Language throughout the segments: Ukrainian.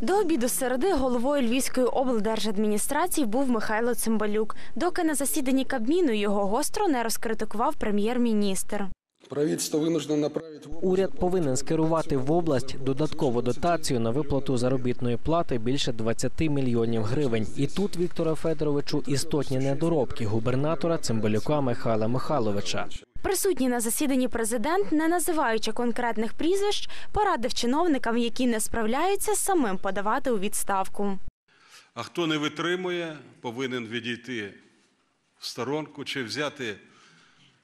До обіду середи головою Львівської облдержадміністрації був Михайло Цимбалюк, доки на засіданні Кабміну його гостро не розкритикував прем'єр-міністр. Уряд повинен скерувати в область додаткову дотацію на виплату заробітної плати більше 20 мільйонів гривень. І тут Віктора Федоровичу істотні недоробки губернатора Цимбалюка Михайла Михайловича. Присутній на засіданні президент, не називаючи конкретних прізвищ, порадив чиновникам, які не справляються, самим подавати у відставку. А хто не витримує, повинен відійти в сторонку чи взяти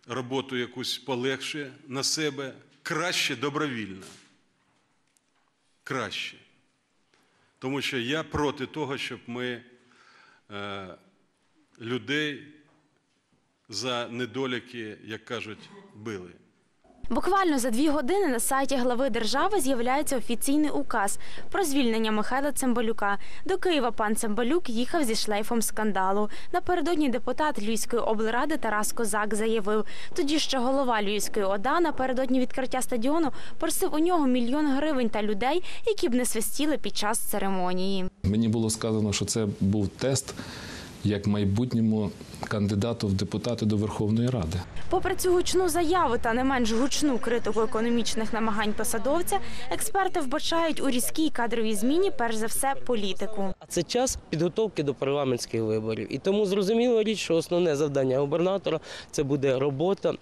роботу якусь полегше на себе, краще добровільно. Краще. Тому що я проти того, щоб ми е, людей за недоліки, як кажуть, били. Буквально за дві години на сайті глави держави з'являється офіційний указ про звільнення Михайла Цимбалюка. До Києва пан Цимбалюк їхав зі шлейфом скандалу. Напередодні депутат Львівської облради Тарас Козак заявив, тоді ще голова Львівської ОДА напередодні відкриття стадіону просив у нього мільйон гривень та людей, які б не свистіли під час церемонії. Мені було сказано, що це був тест як майбутньому кандидату в депутати до Верховної Ради. Попри цю гучну заяву та не менш гучну критику економічних намагань посадовця, експерти вбачають у різкій кадровій зміні перш за все політику. А це час підготовки до парламентських виборів. І тому зрозуміло річ, що основне завдання губернатора це буде робота.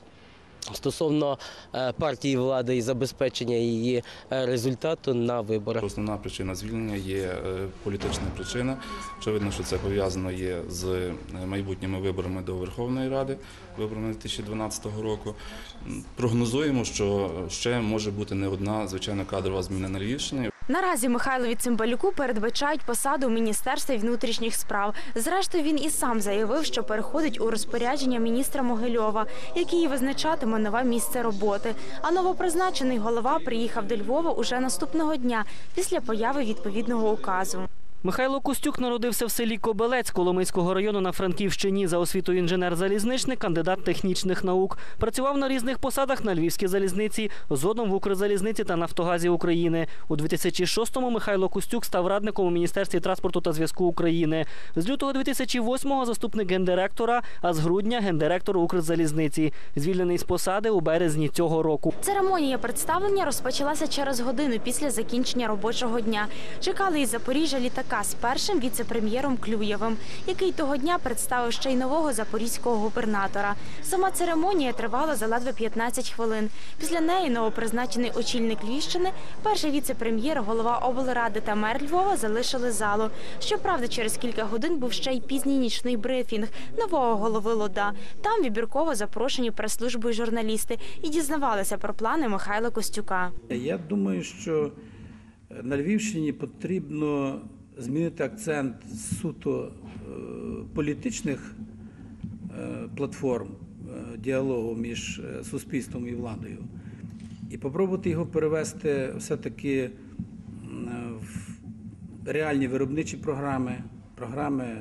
Стосовно е, партії влади і забезпечення її е, результату на виборах. Основна причина звільнення є е, політична причина. Очевидно, що це пов'язано є з майбутніми виборами до Верховної Ради, виборами 2012 року. Прогнозуємо, що ще може бути не одна звичайно кадрова зміна на Львівщині. Наразі Михайлові Цимбалюку передбачають посаду у міністерстві внутрішніх справ. Зрештою, він і сам заявив, що переходить у розпорядження міністра Могильова, який визначатиме нове місце роботи. А новопризначений голова приїхав до Львова уже наступного дня після появи відповідного указу. Михайло Костюк народився в селі Кобелець Коломийського району на Франківщині. За освітою інженер-залізничник, кандидат технічних наук. Працював на різних посадах на Львівській залізниці, згодом в Укрзалізниці та Нафтогазі України. У 2006-му Михайло Костюк став радником у Міністерстві транспорту та зв'язку України. З лютого 2008-го заступник гендиректора, а з грудня гендиректор Укрзалізниці. Звільнений з посади у березні цього року. Церемонія представлення розпочалася через годину після закінчення робочого дня. Чекали із Запоріжжя літака з першим віце-прем'єром Клюєвим, який того дня представив ще й нового запорізького губернатора. Сама церемонія тривала за ледве 15 хвилин. Після неї новопризначений очільник Львівщини, перший віце-прем'єр, голова облради та мер Львова залишили залу. Щоправда, через кілька годин був ще й пізній нічний брифінг нового голови ЛОДА. Там вибірково запрошені прес-службою журналісти і дізнавалися про плани Михайла Костюка. Я думаю, що на Львівщині потрібно змінити акцент з суто е, політичних е, платформ е, діалогу між суспільством і владою, і спробувати його перевести все-таки в реальні виробничі програми, програми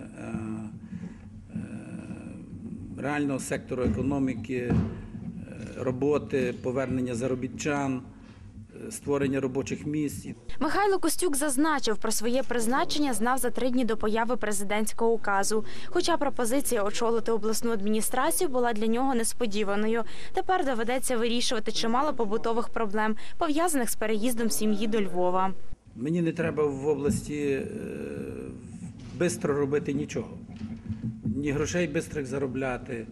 реального сектору економіки, роботи, повернення заробітчан, створення робочих місць. Михайло Костюк зазначив про своє призначення знав за три дні до появи президентського указу. Хоча пропозиція очолити обласну адміністрацію була для нього несподіваною. Тепер доведеться вирішувати чимало побутових проблем, пов'язаних з переїздом сім'ї до Львова. Мені не треба в області швидко робити нічого. Ні грошей бистрих заробляти,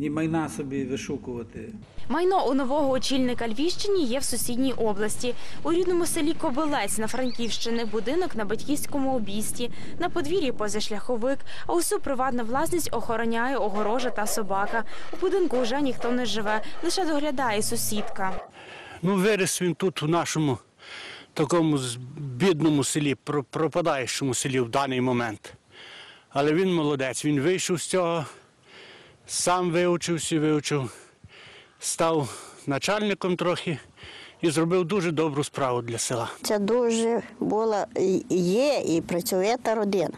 ні майна собі вишукувати. Майно у нового очільника Львівщині є в сусідній області. У рідному селі Кобилець на Франківщини будинок на батьківському обійсті, на подвір'ї позашляховик, а усю приватну власність охороняє огорожа та собака. У будинку вже ніхто не живе, лише доглядає сусідка. Ну, виріс він тут, у нашому такому бідному селі, про- пропадаючому селі в даний момент. Але він молодець, він вийшов з цього, сам вивчився, вивчив, став начальником трохи і зробив дуже добру справу для села. Це дуже була є і працьовита родина.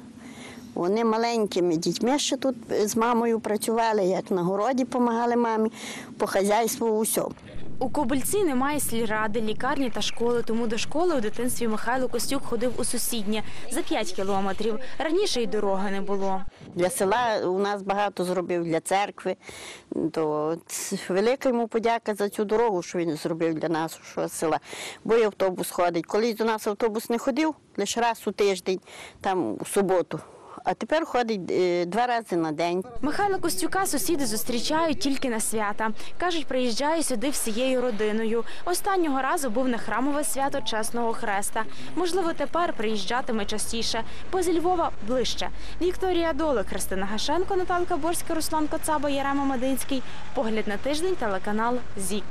Вони маленькими дітьми ще тут з мамою працювали, як на городі допомагали мамі, по хазяйству усьому. У Кобильці немає сільради, лікарні та школи, тому до школи у дитинстві Михайло Костюк ходив у сусіднє за 5 кілометрів. Раніше й дороги не було. Для села у нас багато зробив для церкви. То велика йому подяка за цю дорогу, що він зробив для нашого села. Бо й автобус ходить. Колись до нас автобус не ходив, лише раз у тиждень, там у суботу. А тепер ходить е, два рази на день. Михайла Костюка сусіди зустрічають тільки на свята. Кажуть, приїжджає сюди всією родиною. Останнього разу був на храмове свято Чесного Хреста. Можливо, тепер приїжджатиме частіше, бо зі Львова ближче. Вікторія Долик, Христина Гашенко, Наталка Борська, Руслан Коцаба, Ярема Мадинський. Погляд на тиждень, телеканал ЗІК.